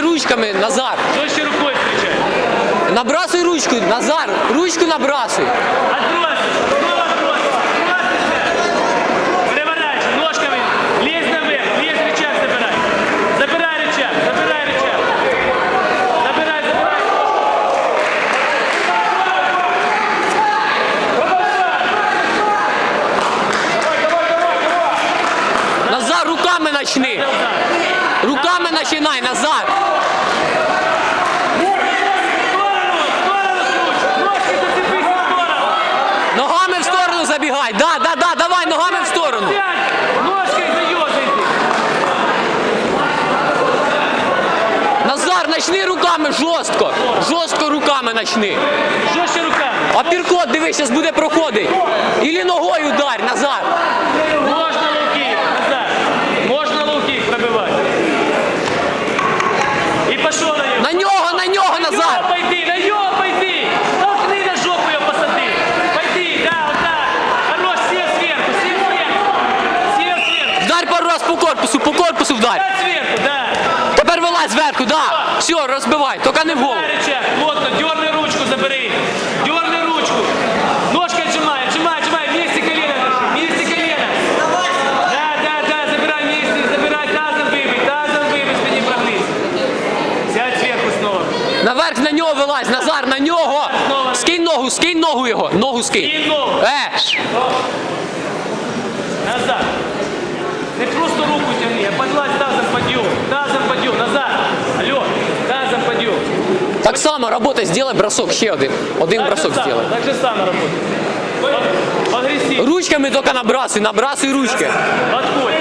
ручками, Назар. Що ще рукою встречай. Набрасуй ручку, Назар, ручку набрасуй. Отбросишь. В сторону. Ногами в сторону забігай. Да, да, да, давай, ногами в сторону. Назар, начни руками жорстко. Жорстко руками начни. Жестче руками. Апіркот, дивись, зараз буде проходить. Ілі ногою ударь, Назар. Можно луки. Назад. Можно луки пробивать. И пошел на него. На нього, на нього, На Назар. него пойди, на него пойди. Толкни на жопу ее посади. Пойди, да, вот так. Хорош, сел сверху, сел сверху. Сел сверху. Вдарь пару раз по корпусу, по корпусу вдарь. Сядь сверху, да. Тепер вилазь зверху, да. Все, розбивай, тільки не в голову. Дай рычаг, плотно, дерни ручку, забери. Дерни ручку. Ножкой отжимай, отжимай, отжимай. Вместе колено держи, вместе колено. Да, да, да, забирай вместе, забирай. Тазом выбей, тазом выбей, спине прогнись. Сядь сверху снова. Наверх на нього вилазь, Назар, на нього. Скинь ногу, скинь ногу його. Ногу скинь. И ногу. Е, Назад. Не просто руку тяни, а подлазь тазом подъем. Тазом подъем. Назад. Алло. Тазом подъем. так само робота, зроби бросок, ще один. Один Так бросок же самое, зроби. Так же самое работает. Погреси. Ручками тільки набрасуй, набрасуй ручки. Подходь,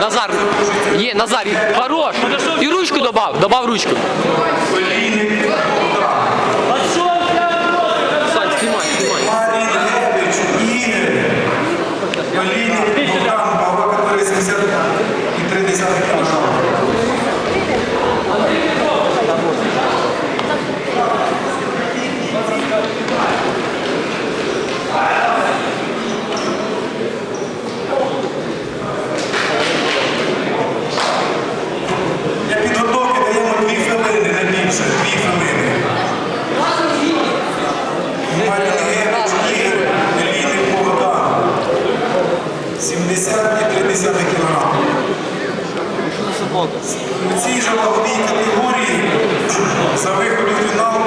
Назар, є, Назар, хорош. І ручку добав, добав ручку. У цій же ваговій категорії за виход у фінал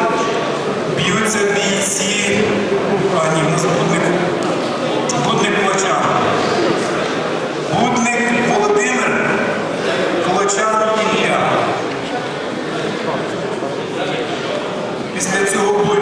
б'ються бійці. А ні, в нас будник. Будник Кулачан. Будник Володимир. Кулачан Ілля. Після цього бою,